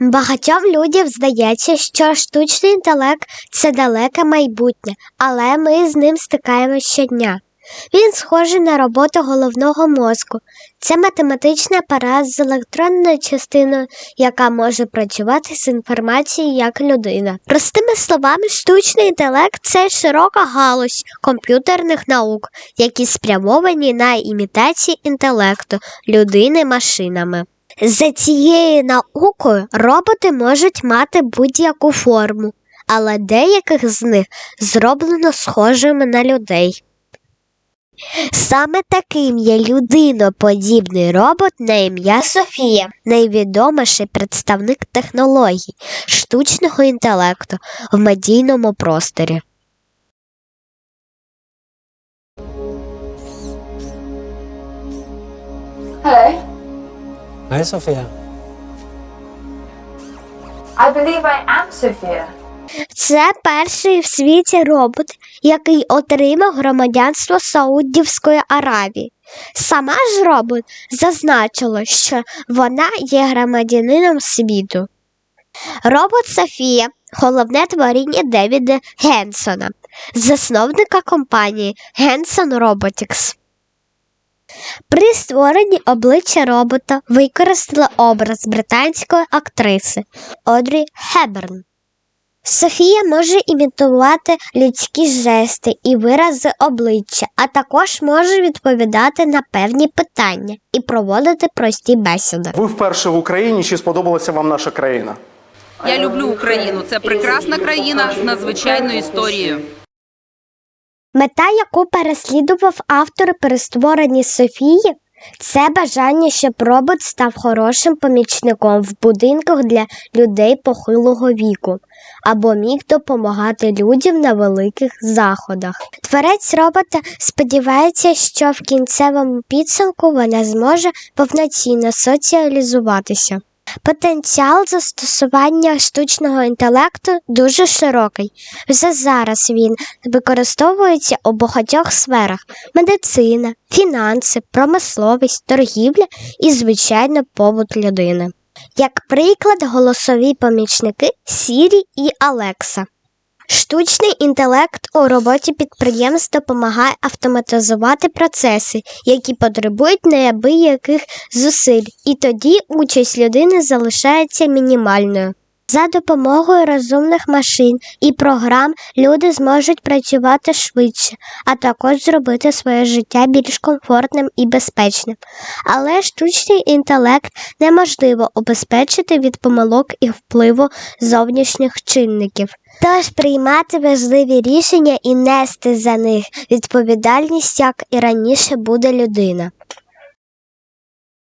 Багатьом людям здається, що штучний інтелект це далеке майбутнє, але ми з ним стикаємося щодня. Він схожий на роботу головного мозку. Це математичний апарат з електронною частиною, яка може працювати з інформацією як людина. Простими словами, штучний інтелект це широка галузь комп'ютерних наук, які спрямовані на імітацію інтелекту людини машинами. За цією наукою роботи можуть мати будь-яку форму, але деяких з них зроблено схожими на людей. Саме таким є людиноподібний робот на ім'я Софія, найвідоміший представник технологій штучного інтелекту в медійному просторі. Hello. Hi, Sophia. I believe I am Sophia. Це перший в світі робот, який отримав громадянство Саудівської Аравії. Сама ж робот зазначила, що вона є громадянином світу. Робот Софія головне творіння Девіда Генсона, засновника компанії Генсон Robotics. При створенні обличчя робота використали образ британської актриси Одрі Хеберн. Софія може імітувати людські жести і вирази обличчя, а також може відповідати на певні питання і проводити прості бесіди. Ви вперше в Україні. Чи сподобалася вам наша країна? Я люблю Україну. Це прекрасна країна з надзвичайною історією. Мета, яку переслідував автор при створенні Софії, це бажання, щоб робот став хорошим помічником в будинках для людей похилого віку або міг допомагати людям на великих заходах. Творець робота сподівається, що в кінцевому підсумку вона зможе повноцінно соціалізуватися. Потенціал застосування штучного інтелекту дуже широкий. Вже зараз він використовується у багатьох сферах: медицина, фінанси, промисловість, торгівля і, звичайно, побут людини. Як приклад, голосові помічники Сірі і Алекса. Штучний інтелект у роботі підприємств допомагає автоматизувати процеси, які потребують неабияких зусиль, і тоді участь людини залишається мінімальною. За допомогою розумних машин і програм люди зможуть працювати швидше, а також зробити своє життя більш комфортним і безпечним. Але штучний інтелект неможливо обезпечити від помилок і впливу зовнішніх чинників. Тож приймати важливі рішення і нести за них відповідальність, як і раніше буде людина.